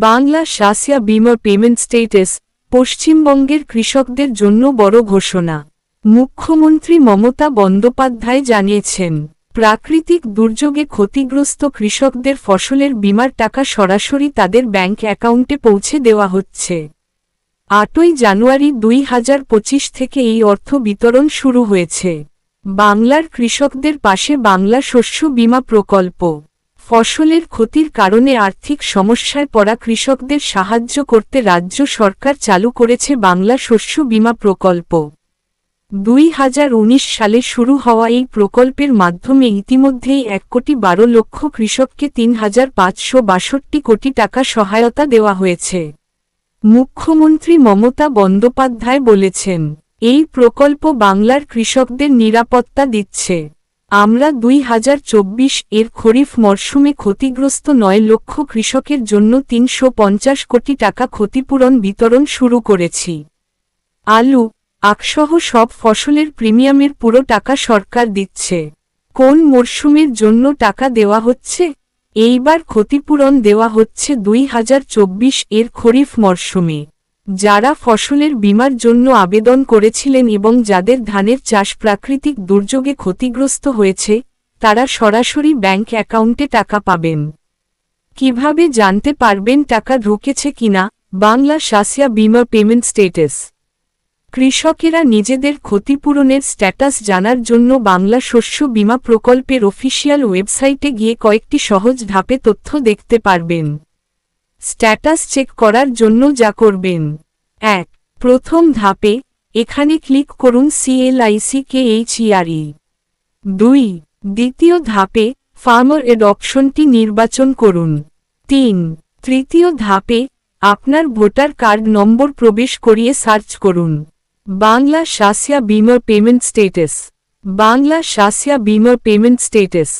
বাংলা শাসিয়া বিমা payment status পশ্চিমবঙ্গের কৃষকদের জন্য বড় ঘোষণা। মুখ্যমন্ত্রী মমতা বন্দ্যোপাধ্যায় জানিয়েছেন, প্রাকৃতিক দুর্যোগে ক্ষতিগ্রস্ত কৃষকদের ফসলের বিমার টাকা সরাসরি তাদের ব্যাংক অ্যাকাউন্টে পৌঁছে দেওয়া হচ্ছে। আটই জানুয়ারি দুই হাজার পঁচিশ থেকে এই অর্থ বিতরণ শুরু হয়েছে। বাংলার কৃষকদের পাশে বাংলা শস্য বীমা প্রকল্প। ফসলের ক্ষতির কারণে আর্থিক সমস্যায় পড়া কৃষকদের সাহায্য করতে রাজ্য সরকার চালু করেছে বাংলা শস্য বীমা প্রকল্প। দুই হাজার উনিশ সালে শুরু হওয়া এই প্রকল্পের মাধ্যমে ইতিমধ্যেই এক কোটি বারো লক্ষ কৃষককে তিন হাজার পাঁচশো বাষট্টি কোটি টাকা সহায়তা দেওয়া হয়েছে। মুখ্যমন্ত্রী মমতা বন্দ্যোপাধ্যায় বলেছেন, এই প্রকল্প বাংলার কৃষকদের নিরাপত্তা দিচ্ছে। আমরা দুই হাজার চব্বিশ এর খরিফ মরশুমে ক্ষতিগ্রস্ত নয় লক্ষ কৃষকের জন্য তিনশো পঞ্চাশ কোটি টাকা ক্ষতিপূরণ বিতরণ শুরু করেছি। আলু আকসহ সব ফসলের প্রিমিয়ামের পুরো টাকা সরকার দিচ্ছে। কোন মরশুমের জন্য টাকা দেওয়া হচ্ছে? এইবার ক্ষতিপূরণ দেওয়া হচ্ছে দুই হাজার চব্বিশ এর খরিফ মরশুমে। যারা ফসলের বীমার জন্য আবেদন করেছিলেন এবং যাদের ধানের চাষ প্রাকৃতিক দুর্যোগে ক্ষতিগ্রস্ত হয়েছে, তারা সরাসরি ব্যাংক অ্যাকাউন্টে টাকা পাবেন। কীভাবে জানতে পারবেন টাকা ঢুকেছে কিনা? বাংলা শাসিয়া বিমা পেমেন্ট স্টেটাস। কৃষকেরা নিজেদের ক্ষতিপূরণের স্ট্যাটাস জানার জন্য বাংলা শস্য বীমা প্রকল্পের অফিসিয়াল ওয়েবসাইটে গিয়ে কয়েকটি সহজ ধাপে তথ্য দেখতে পারবেন। স্ট্যাটাস চেক করার জন্য যা করবেন। এক, প্রথম ধাপে এখানে ক্লিক করুন সিএলআইসি কে এইচইআরই দুই, দ্বিতীয় ধাপে ফার্মার এড অপশনটি নির্বাচন করুন। তিন, তৃতীয় ধাপে আপনার ভোটার কার্ড নম্বর প্রবেশ করিয়ে সার্চ করুন। বাংলা শাসিয়া বিমার payment status Bangla Shasya Bima payment status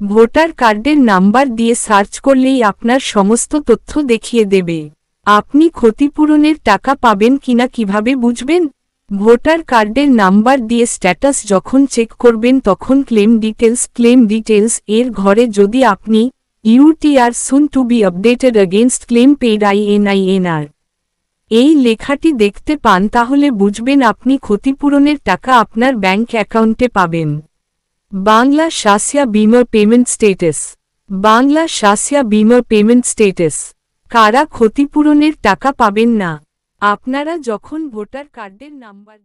voter কার্ডের নাম্বার দিয়ে সার্চ করলেই আপনার সমস্ত তথ্য দেখিয়ে দেবে। আপনি ক্ষতিপূরণের টাকা পাবেন কিনা কীভাবে বুঝবেন? ভোটার কার্ডের নাম্বার দিয়ে স্ট্যাটাস যখন চেক করবেন তখন ক্লেম ডিটেলস ক্লেম ডিটেলস এর ঘরে যদি আপনি UTR soon to be updated against claim paid আইএনআইএনআর এই লেখাটি দেখতে পান তাহলে বুঝবেন আপনি ক্ষতিপূরণের টাকা আপনার ব্যাংক অ্যাকাউন্টে পাবেন। বাংলা শাসিয়া বিমার পেমেন্ট স্টেটাস। বাংলা শাসিয়া বিমার পেমেন্ট স্টেটাস। কারা ক্ষতিপূরণের টাকা পাবেন না? আপনারা যখন ভোটার কার্ডের নাম্বার